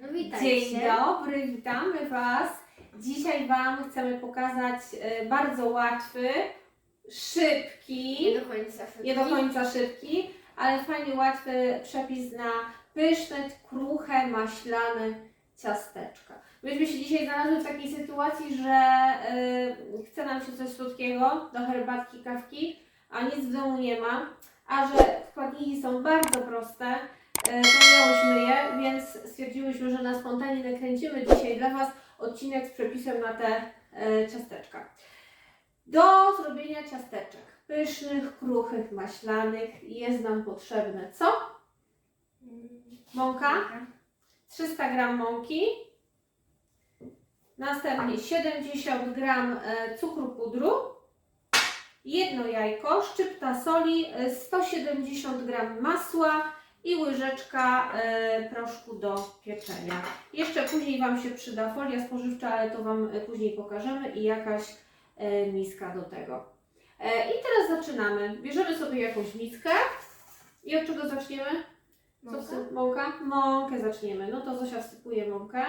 No witajcie. Dzień dobry, witamy Was. Dzisiaj Wam chcemy pokazać e, bardzo łatwy, szybki, Nie do końca. nie do końca szybki, ale fajnie łatwy przepis na pyszne, kruche, maślane ciasteczka. Myśmy się dzisiaj znalazły w takiej sytuacji, że e, chce nam się coś słodkiego do herbatki, kawki, a nic w domu nie ma, a że składniki są bardzo proste, e, Zapomniałyśmy je, więc stwierdziłyśmy, że na spontanie nakręcimy dzisiaj dla Was odcinek z przepisem na te e, ciasteczka. Do zrobienia ciasteczek pysznych, kruchych, maślanych jest nam potrzebne co? Mąka, 300 g mąki, następnie 70 g e, cukru pudru, jedno jajko, szczypta soli, e, 170 g masła, i łyżeczka e, proszku do pieczenia. Jeszcze później Wam się przyda folia spożywcza, ale to Wam później pokażemy i jakaś e, miska do tego. E, I teraz zaczynamy. Bierzemy sobie jakąś miskę i od czego zaczniemy? Mąka? Mąka? Mąkę zaczniemy. No to Zosia wsypuje mąkę.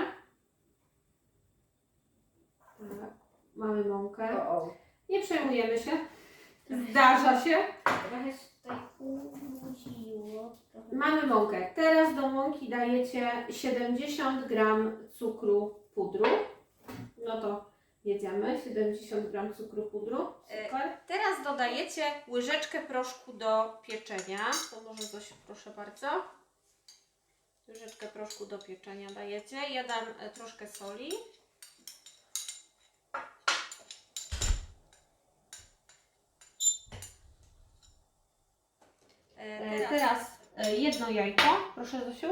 Tak, mamy mąkę. Nie przejmujemy się. Zdarza się. Trochę się tutaj Trochę... Mamy mąkę. Teraz do mąki dajecie 70 gram cukru pudru. No to jedziemy. 70 gram cukru pudru. Super. Teraz dodajecie łyżeczkę proszku do pieczenia. To może coś, proszę bardzo. Łyżeczkę proszku do pieczenia dajecie. Ja dam e, troszkę soli. E, Teraz e, jedno jajko. Proszę Zosiu.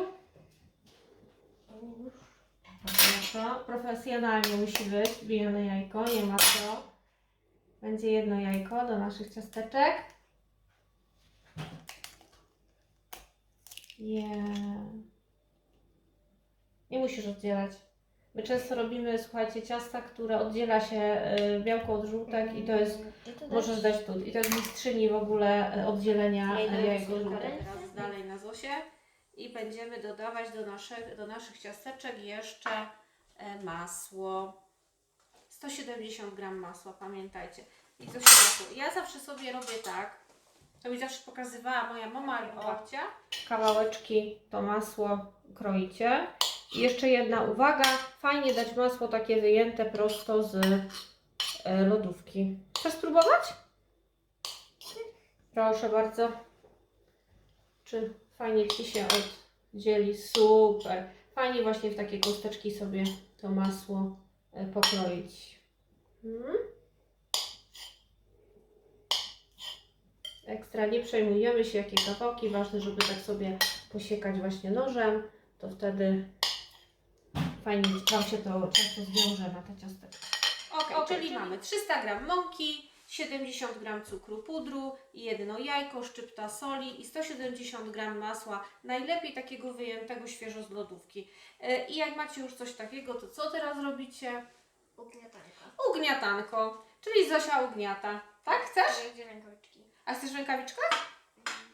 Proszę. Profesjonalnie musi być bijone jajko, nie ma co. Będzie jedno jajko do naszych ciasteczek. Yeah. Nie musisz oddzielać. My często robimy, słuchajcie, ciasta, które oddziela się y, białko od żółtek i to jest Możesz dać? tu. I to jest mistrzyni w ogóle e, oddzielenia Ja idę e, jajego na żółtek. Dalej na Zosie. I będziemy dodawać do, naszych do naszych ciasteczek jeszcze e, masło. 170 gram masła, pamiętajcie. I Zosia, masło. Ja zawsze sobie robię tak, to mi zawsze pokazywała moja mama albo babcia. Kawałeczki to masło kroicie. I jeszcze jedna uwaga, fajnie dać masło takie wyjęte prosto z e, lodówki. Chcesz spróbować? Proszę bardzo. Czy fajnie Ci się oddzieli? Super. Fajnie właśnie w takie kosteczki sobie to masło e, pokroić. Mhm. Ekstra, nie przejmujemy się jakie kawałki. Ważne, żeby tak sobie posiekać właśnie nożem. To wtedy fajnie Wam się to często zwiąże na te ciasteczka. Ok, czyli mamy 300 g mąki, 70 g cukru pudru, jedno jajko, szczypta soli i 170 g masła. Najlepiej takiego wyjętego świeżo z lodówki. E, I jak macie już coś takiego, to co teraz robicie? Ugniatanka. Ugniatanko, czyli Zosia ugniata. Tak, chcesz? Gdzie rękawiczki? A chcesz?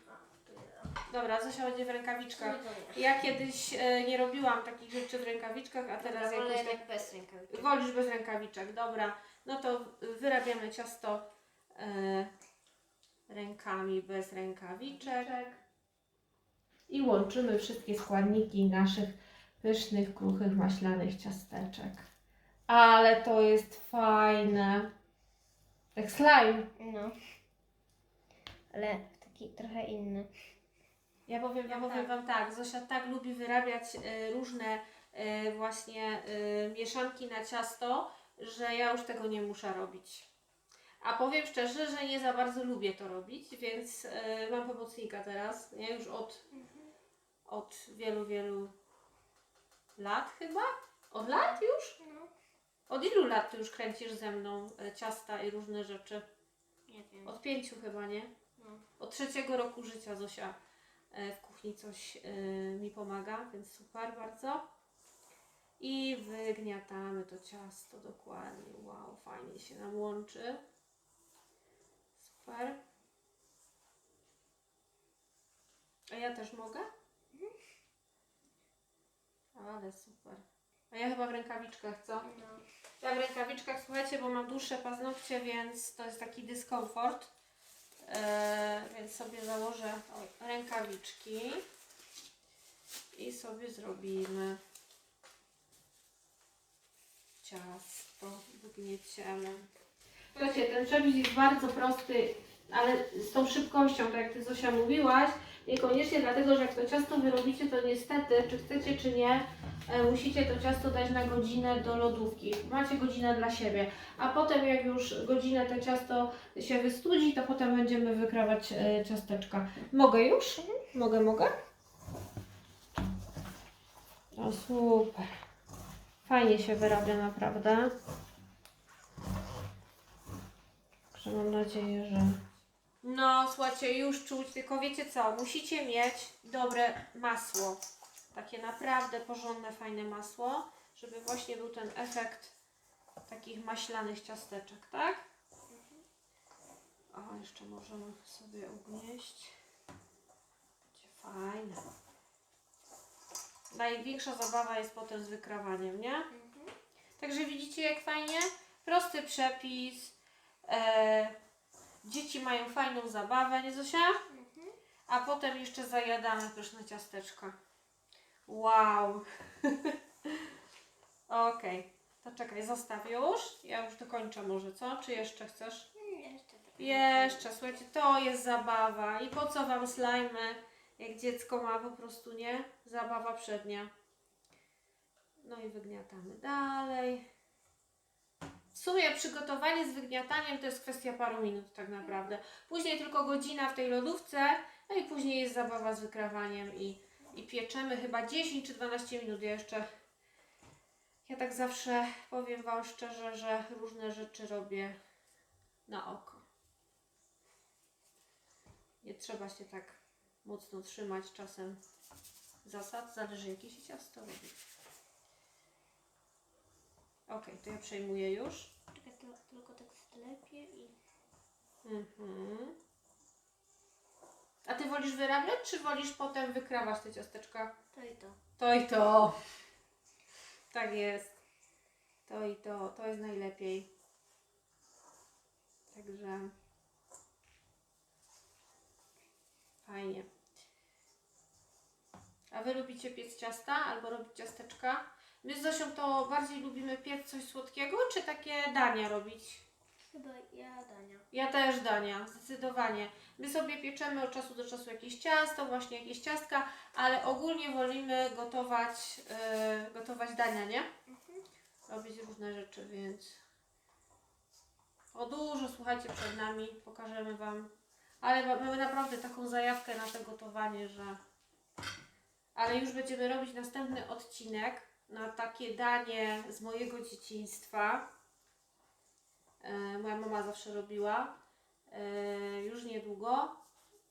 A, tu jest. Dobra, Zosia będzie w rękawiczkach. No. Ja kiedyś e, nie robiłam takich rzeczy w rękawiczkach, a teraz Dobra, jakoś tak bez rękawiczek. Wolisz bez rękawiczek, dobra. No to wyrabiamy ciasto e, rękami bez rękawiczek. I łączymy wszystkie składniki naszych pysznych, kruchych, maślanych ciasteczek. Ale to jest fajne. Jak slime. No. Ale taki trochę inny. Ja powiem, ja powiem Wam tak, Zosia tak lubi wyrabiać e, różne e, właśnie e, mieszanki na ciasto, że ja już tego nie muszę robić. A powiem szczerze, że nie za bardzo lubię to robić, więc e, mam pomocnika teraz, nie? Już od, od wielu, wielu lat chyba? Od lat już? No. Od ilu lat Ty już kręcisz ze mną e, ciasta i różne rzeczy? Nie wiem. Od pięciu chyba, nie? No. Od trzeciego roku życia Zosia e, w kuchni coś e, mi pomaga, więc super bardzo. I wygniatamy to ciasto dokładnie. Wow, fajnie się nam łączy. Super. A ja też mogę? Ale super. A ja chyba w rękawiczkach, co? No. Ja w rękawiczkach, słuchajcie, bo mam dłuższe paznokcie, więc to jest taki dyskomfort. Eee, więc sobie założę rękawiczki i sobie zrobimy ciasto wgnieciemy. Słuchajcie, ten przepis jest bardzo prosty, ale z tą szybkością, tak jak Ty Zosia mówiłaś, niekoniecznie dlatego, że jak to ciasto wyrobicie, to niestety, czy chcecie, czy nie, e, musicie to ciasto dać na godzinę do lodówki. Macie godzinę dla siebie, a potem jak już godzinę to ciasto się wystudzi, to potem będziemy wykrawać e, ciasteczka. Mogę już? Mogę, mogę? O super. Fajnie się wyrabia naprawdę. Także mam nadzieję, że... No, słuchajcie, już czuć, tylko wiecie co, musicie mieć dobre masło. Takie naprawdę porządne, fajne masło, żeby właśnie był ten efekt takich maślanych ciasteczek, tak? O, jeszcze możemy sobie ugnieść. Będzie fajne. Największa zabawa jest potem z wykrawaniem, nie? Mhm. Także widzicie jak fajnie? Prosty przepis. E, dzieci mają fajną zabawę, nie Zosia? Mhm. A potem jeszcze zajadamy pyszne ciasteczka. Wow. Okej. To czekaj, zostaw już. Ja już dokończę może, co? Czy jeszcze chcesz? Jeszcze. Jeszcze, słuchajcie, to jest zabawa. I po co Wam slajmy, jak dziecko ma po prostu, nie? Zabawa przednia. No i wygniatamy dalej. W sumie przygotowanie z wygniataniem to jest kwestia paru minut tak naprawdę. Później tylko godzina w tej lodówce, no i później jest zabawa z wykrawaniem i, i pieczemy chyba 10 czy 12 minut. Ja jeszcze, ja tak zawsze powiem Wam szczerze, że różne rzeczy robię na oko. Nie trzeba się tak mocno trzymać czasem zasad, zależy jakie się ciasto robi. Ok, to ja przejmuję już. Czekaj, to, tylko tak sklepię i... Mhm. A ty wolisz wyrabiać, czy wolisz potem wykrawać te ciasteczka? To i to. To i to. Tak jest. To i to. To jest najlepiej. Także fajnie. Wy lubicie piec ciasta albo robić ciasteczka? My z Zosią to bardziej lubimy piec coś słodkiego, czy takie dania robić? Chyba ja dania. Ja też dania, zdecydowanie. My sobie pieczemy od czasu do czasu jakieś ciasto, właśnie jakieś ciastka, ale ogólnie wolimy gotować, yy, gotować dania, nie? Mhm. Robić różne rzeczy, więc o dużo, słuchajcie, przed nami, pokażemy Wam. Ale ma- mamy naprawdę taką zajawkę na to gotowanie, że... Ale już będziemy robić następny odcinek na takie danie z mojego dzieciństwa. E, moja mama zawsze robiła. E, już niedługo.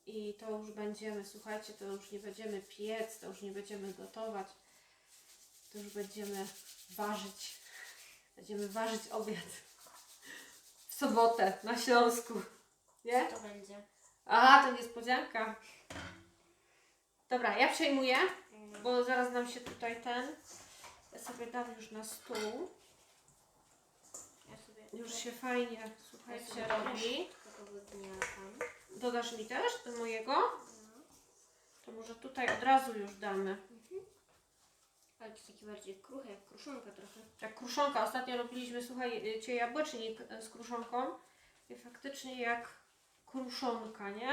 I to już będziemy, słuchajcie, to już nie będziemy piec, to już nie będziemy gotować. To już będziemy ważyć. Będziemy ważyć obiad. W sobotę na Śląsku. Nie? To będzie. A, to niespodzianka. Dobra, ja przejmuję, No. bo zaraz nam się tutaj ten. Ja sobie dam już na stół. Już się fajnie, słuchajcie, robi. Dodasz mi też do mojego? To może tutaj od razu już damy. Mhm. Ale to taki bardziej kruchy, jak kruszonka trochę. Jak kruszonka. Ostatnio robiliśmy, słuchajcie, jabłecznik e, z kruszonką. I faktycznie jak kruszonka, nie?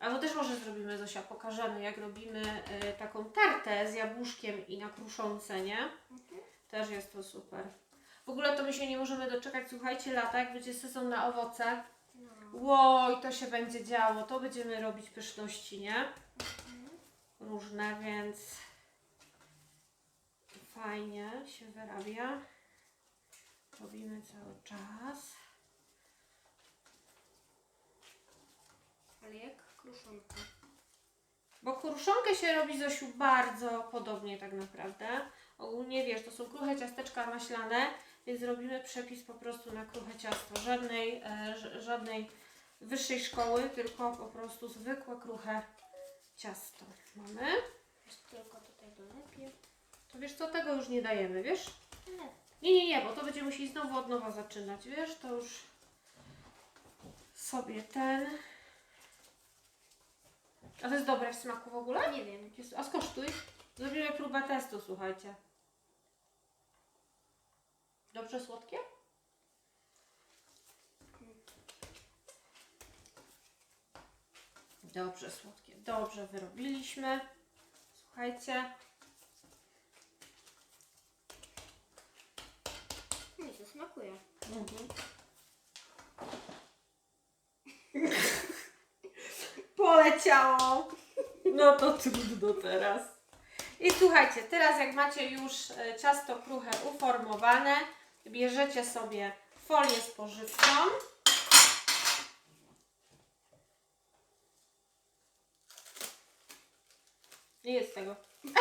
Albo też może zrobimy, Zosia, pokażemy jak robimy e, taką tartę z jabłuszkiem i na kruszonce, nie? Mhm. Też jest to super. W ogóle to my się nie możemy doczekać, słuchajcie, lata, jak będzie sezon na owoce. No. Łoj, to się będzie działo, to będziemy robić pyszności, nie? Mhm. Różne, więc fajnie się wyrabia. Robimy cały czas. Ale jak kruszonka. Bo kruszonkę się robi Zosiu bardzo podobnie tak naprawdę. Ogólnie wiesz, to są kruche ciasteczka maślane, więc robimy przepis po prostu na kruche ciasto. Żadnej, e, żadnej wyższej szkoły, tylko po prostu zwykłe kruche ciasto. Mamy. Tylko tutaj dolepię. To wiesz co, tego już nie dajemy, wiesz? Nie. Nie, nie, nie, bo to będziemy musieli znowu od nowa zaczynać, wiesz? To już sobie ten... A to jest dobre w smaku w ogóle? Nie wiem. Jest- A skosztuj. Zrobimy próbę testu, słuchajcie. Dobrze słodkie? Dobrze słodkie. Dobrze wyrobiliśmy. Słuchajcie. Nie, to smakuje. Poleciało. No to trudno teraz. I słuchajcie, teraz jak macie już e, ciasto kruche uformowane, bierzecie sobie folię spożywczą. Nie jest tego.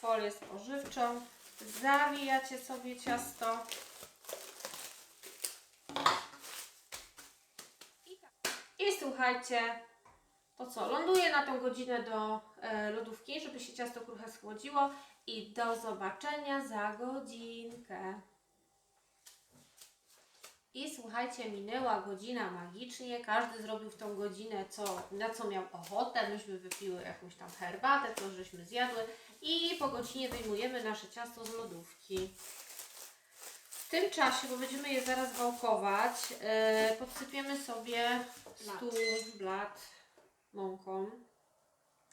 Folię spożywczą. Zawijacie sobie ciasto. I słuchajcie, to co? Ląduje na tą godzinę do e, lodówki, żeby się ciasto kruche schłodziło. I do zobaczenia za godzinkę. I słuchajcie, minęła godzina magicznie. Każdy zrobił w tą godzinę, co, na co miał ochotę. Myśmy wypiły jakąś tam herbatę, co żeśmy zjadły. I po godzinie wyjmujemy nasze ciasto z lodówki. W tym czasie, bo będziemy je zaraz wałkować, e, podsypiemy sobie. Stół blat mąką.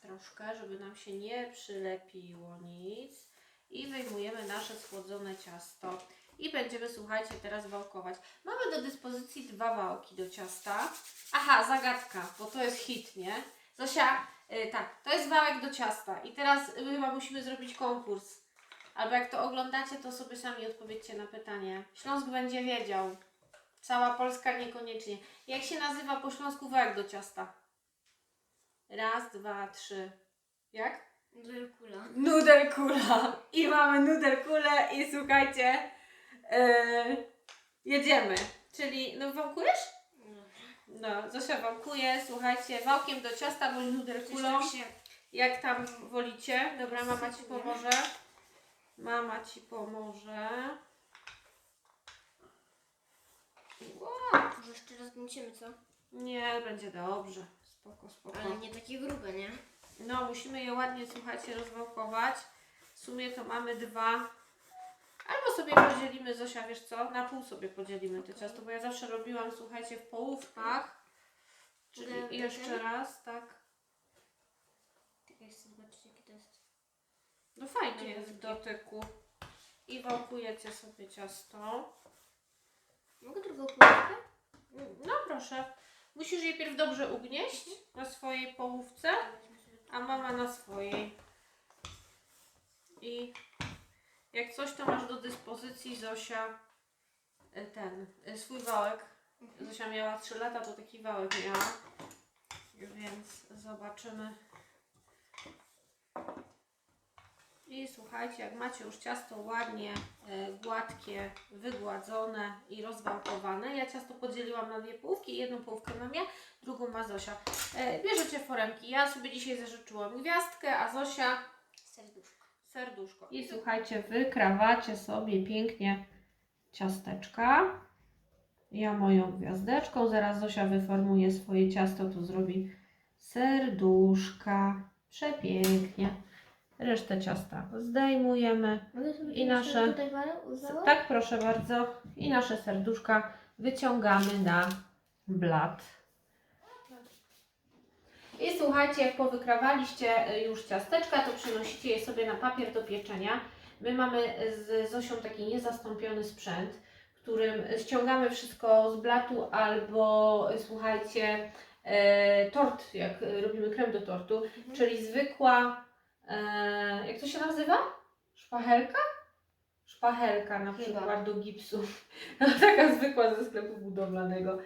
Troszkę, żeby nam się nie przylepiło nic. I wyjmujemy nasze schłodzone ciasto. I będziemy, słuchajcie, teraz wałkować. Mamy do dyspozycji dwa wałki do ciasta. Aha, zagadka, bo to jest hit, nie? Zosia, y, tak, to jest wałek do ciasta. I teraz y, chyba musimy zrobić konkurs. Albo jak to oglądacie, to sobie sami odpowiedzcie na pytanie. Śląsk będzie wiedział. Cała Polska niekoniecznie. Jak się nazywa po śląsku wałek do ciasta? Raz, dwa, trzy. Jak? Kula. Nudelkula. I mamy nudelkulę i słuchajcie, yy, jedziemy. Czyli, no wałkujesz? No, Zosia wałkuje, słuchajcie, wałkiem do ciasta bądź nudelkulą, jak tam wolicie. Dobra, mama Ci pomoże. Mama Ci pomoże. Wow. Może jeszcze raz gnieciemy, co? Nie, będzie dobrze. Spoko, spoko. Ale nie takie grube, nie? No, musimy je ładnie, słuchajcie, rozwałkować. W sumie to mamy dwa. Albo sobie podzielimy, Zosia, wiesz co? Na pół sobie podzielimy te ciasto, bo ja zawsze robiłam, słuchajcie, w połówkach. Czyli jeszcze raz, tak. Tak, ja chcę zobaczyć, jakie to jest. No fajnie jest w dotyku. I wałkujecie sobie ciasto. Mogę drugą połówkę? No proszę. Musisz je pierw dobrze ugnieść na swojej połówce. a mama na swojej. I jak coś, to masz do dyspozycji Zosia e, ten e, swój wałek. Zosia miała 3 lata, to taki wałek miała. Więc zobaczymy. I słuchajcie, jak macie już ciasto ładnie e, gładkie, wygładzone i rozwałkowane. Ja ciasto podzieliłam na dwie połówki. Jedną połówkę mam ja, drugą ma Zosia. E, bierzecie foremki. Ja sobie dzisiaj zażyczyłam gwiazdkę, a Zosia Serduszko. serduszko. I słuchajcie, wykrawacie sobie pięknie ciasteczka. Ja moją gwiazdeczką, zaraz Zosia wyformuje swoje ciasto, to zrobi serduszka. Przepięknie. Resztę ciasta zdejmujemy. I nasze-? Tak, proszę bardzo. I nasze serduszka wyciągamy na blat. I słuchajcie, jak powykrawaliście y, już ciasteczka, to przynosicie je sobie na papier do pieczenia. My mamy z Zosią taki niezastąpiony sprzęt, którym ściągamy wszystko z blatu albo słuchajcie, e, tort, jak robimy krem do tortu, Mhm. czyli zwykła, e, jak to się nazywa? Szpachelka? Szpachelka na Chyba. przykład do gipsu. No, taka zwykła ze sklepu budowlanego.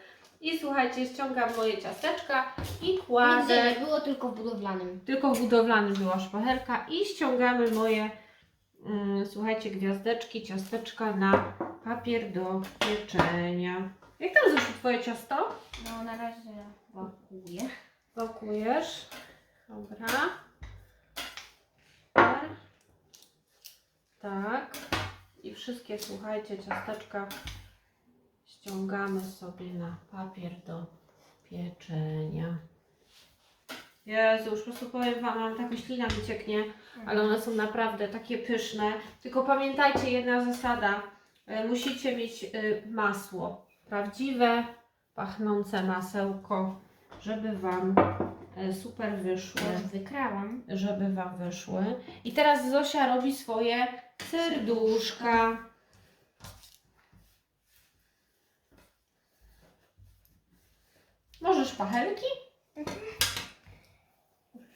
I słuchajcie, ściągam moje ciasteczka i kładę. nie było, tylko w budowlanym. Tylko w budowlanym była szpachelka i ściągamy moje, mm, słuchajcie, gwiazdeczki, ciasteczka na papier do pieczenia. Jak tam zeszło Twoje ciasto? No na razie wałkuję. Wałkujesz. Dobra. Tak. I wszystkie, słuchajcie, ciasteczka ściągamy sobie na papier do pieczenia. Jezu, już po prostu powiem Wam, mam taka ślina mi cieknie, ale one są naprawdę takie pyszne. Tylko pamiętajcie, jedna zasada. E, Musicie mieć e, masło. Prawdziwe, pachnące masełko, żeby Wam e, super wyszły Już wykrałam. żeby Wam wyszły. I teraz Zosia robi swoje serduszka. Może szpachelki?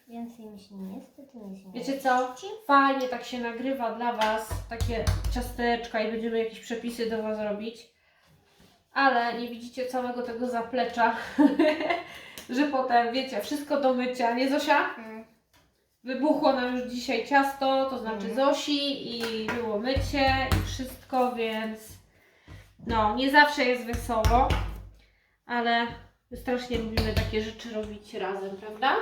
Więcej mi się niestety nie się Wiecie co? Fajnie tak się nagrywa dla Was takie ciasteczka i będziemy jakieś przepisy do Was robić. Ale nie widzicie całego tego zaplecza, że potem, wiecie, wszystko do mycia, nie Zosia? Wybuchło nam już dzisiaj ciasto, to znaczy Mhm. Zosi i było mycie i wszystko, więc no, nie zawsze jest wesoło, ale my strasznie lubimy takie rzeczy robić razem, prawda?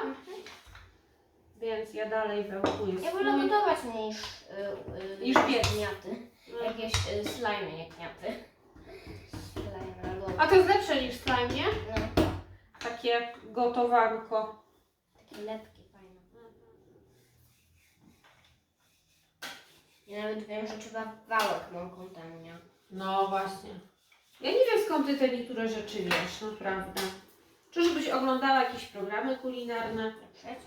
Więc ja dalej wełkuję Ja swój. wolę gotować niż, y, y, Niż piec. gniaty. Jakieś y, slajmy, nie gniaty. Albo... A to jest lepsze niż slime, nie? No, Takie gotowanko. takie fajne. Ja nawet wiem, że trzeba wałek mąką nie? No właśnie. Ja nie wiem skąd ty te niektóre rzeczy wiesz, naprawdę. Czyżbyś oglądała jakieś programy kulinarne? No Przecież.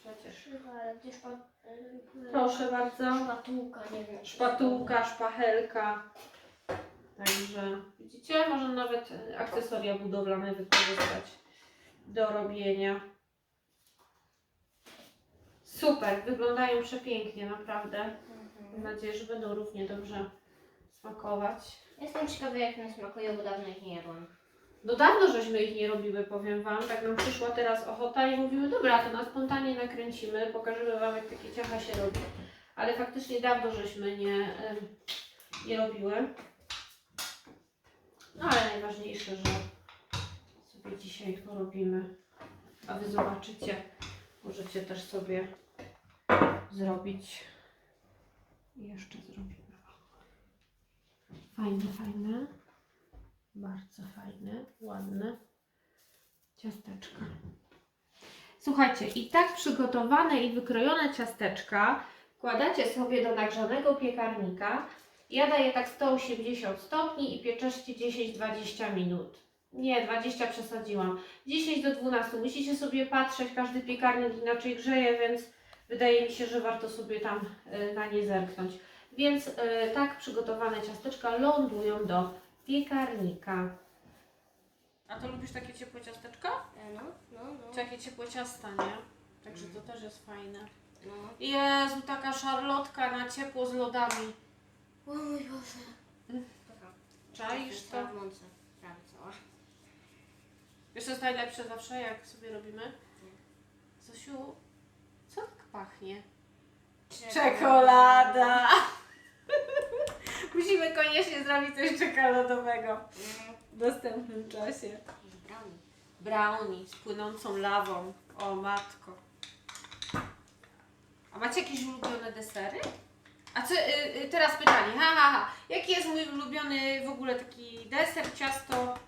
Przecież. Trzeba, ale gdzie szpa... y, Proszę bardzo. Szpatułka, nie wiem. czy Szpatułka, szpachelka. Także widzicie, można nawet e, akcesoria budowlane wykorzystać do robienia. Super, wyglądają przepięknie, naprawdę. Mam nadzieję, że będą równie dobrze smakować. Jestem ciekawa jak one smakują, bo dawno ich nie jadłam. No dawno żeśmy ich nie robiły, powiem Wam. Tak nam przyszła teraz ochota i mówimy, dobra, to na spontanie nakręcimy, pokażemy Wam, jak takie ciacha się robi. Ale faktycznie dawno żeśmy nie, nie robiły. No ale najważniejsze, że sobie dzisiaj to robimy. A Wy zobaczycie, możecie też sobie zrobić. Jeszcze zrobimy. Fajne, fajne. Bardzo fajne, ładne ciasteczka. Słuchajcie, i tak przygotowane i wykrojone ciasteczka wkładacie sobie do nagrzanego piekarnika. Ja daję tak 180 stopni i pieczeszcie 10-20 minut. Nie, 20 przesadziłam. 10 do 12. Musicie sobie patrzeć, każdy piekarnik inaczej grzeje, więc wydaje mi się, że warto sobie tam y, na nie zerknąć. Więc y, tak przygotowane ciasteczka lądują do piekarnika. A to lubisz takie ciepłe ciasteczka? E, No, no, no. Takie ciepłe ciasta, nie? Także to też jest fajne. no. Jezu, taka szarlotka na ciepło z lodami. O mój Boże. Czaisz to? w mące. Prawie cała. Wiesz co jest najlepsze zawsze, jak sobie robimy? Zosiu, pachnie? Czekolada! Musimy koniecznie zrobić coś czekoladowego w następnym czasie. brownie. Brownie z płynącą lawą. O matko. A macie jakieś ulubione desery? A co, y, y, teraz pytanie, ha, ha, ha. Jaki jest mój ulubiony w ogóle taki deser, ciasto?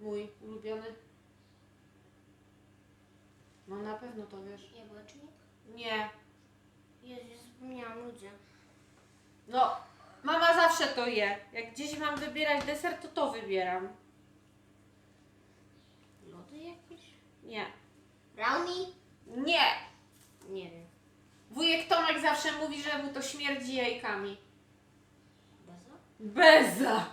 Mój ulubiony? No na pewno to wiesz. Jabłecznik? Nie. Jezu, ja zapomniałam ludzie. No, mama zawsze to je. Jak gdzieś mam wybierać deser, to to wybieram. Lody jakieś? Nie. Brownie? Nie. Nie wiem. Wujek Tomek zawsze mówi, że mu to śmierdzi jajkami. Beza? Beza!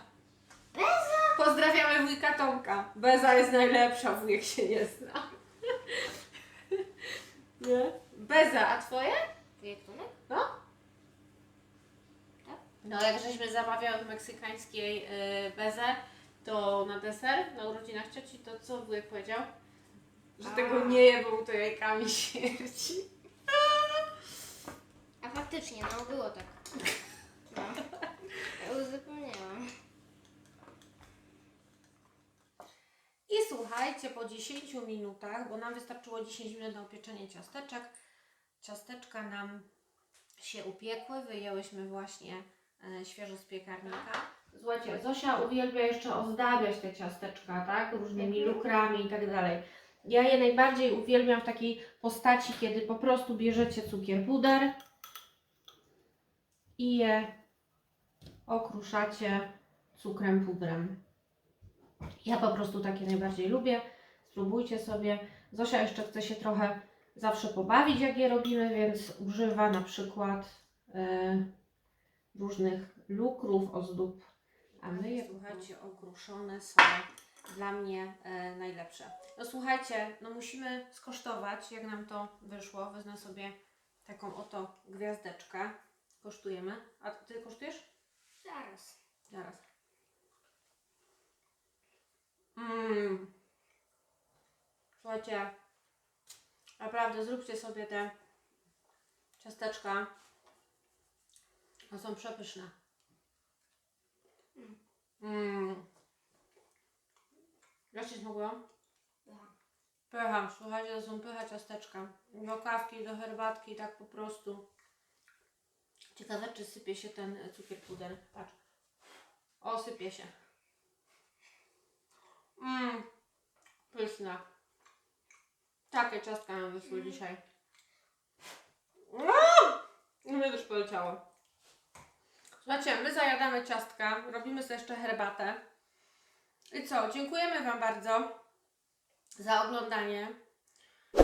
Beza! Pozdrawiamy wujka Tomka. Beza jest najlepsza, wujek się nie zna. Beza, a twoje? Wujek Tomek? No, jak żeśmy zamawiały w meksykańskiej yy, bezę, to na deser, na urodzinach cioci, to co wujek powiedział? Że A. tego nie je, bo mu to jajkami śmierdzi. A faktycznie, no było tak. No. Ja już zapomniałam. I słuchajcie, po 10 minutach, bo nam wystarczyło 10 minut na upieczenie ciasteczek, ciasteczka nam się upiekły, wyjęłyśmy właśnie e, świeżo z piekarnika. Słuchajcie, Zosia uwielbia jeszcze ozdabiać te ciasteczka, tak? Różnymi Mhm. lukrami i tak dalej. Ja je najbardziej uwielbiam w takiej postaci, kiedy po prostu bierzecie cukier puder i je okruszacie cukrem pudrem. Ja po prostu takie najbardziej lubię. Spróbujcie sobie. Zosia jeszcze chce się trochę zawsze pobawić, jak je robimy, więc używa na przykład e, różnych lukrów, ozdób. A my je, słuchajcie, okruszone są dla mnie e, najlepsze. No słuchajcie, no musimy skosztować, jak nam to wyszło. Wezmę sobie taką oto gwiazdeczkę. Kosztujemy. A ty kosztujesz? Zaraz. Zaraz. Mmm. Słuchajcie, naprawdę zróbcie sobie te ciasteczka. One są przepyszne. Mmm. Jak Ci smakują? Pycha, słuchajcie, to są pycha ciasteczka. Do kawki, do herbatki, tak po prostu. Ciekawe, czy sypie się ten cukier puder. Patrz. O, sypie się. Mmm, pyszne. Takie ciastka nam wyszły dzisiaj. Aaa! Mnie też poleciało. Słuchajcie, my zajadamy ciastka, robimy sobie jeszcze herbatę. I co, dziękujemy Wam bardzo za oglądanie.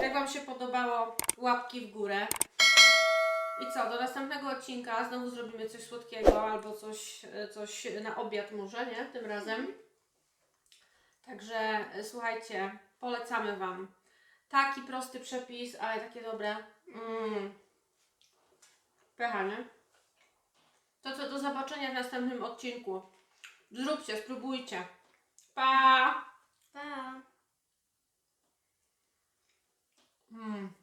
Jak Wam się podobało, łapki w górę. I co, do następnego odcinka znowu zrobimy coś słodkiego albo coś, coś na obiad może, nie? Tym razem. Także e, słuchajcie, polecamy Wam. Taki prosty przepis, ale takie dobre. Mm. Pecha, nie? To co do zobaczenia w następnym odcinku. Zróbcie, spróbujcie. Pa! Pa! Mm.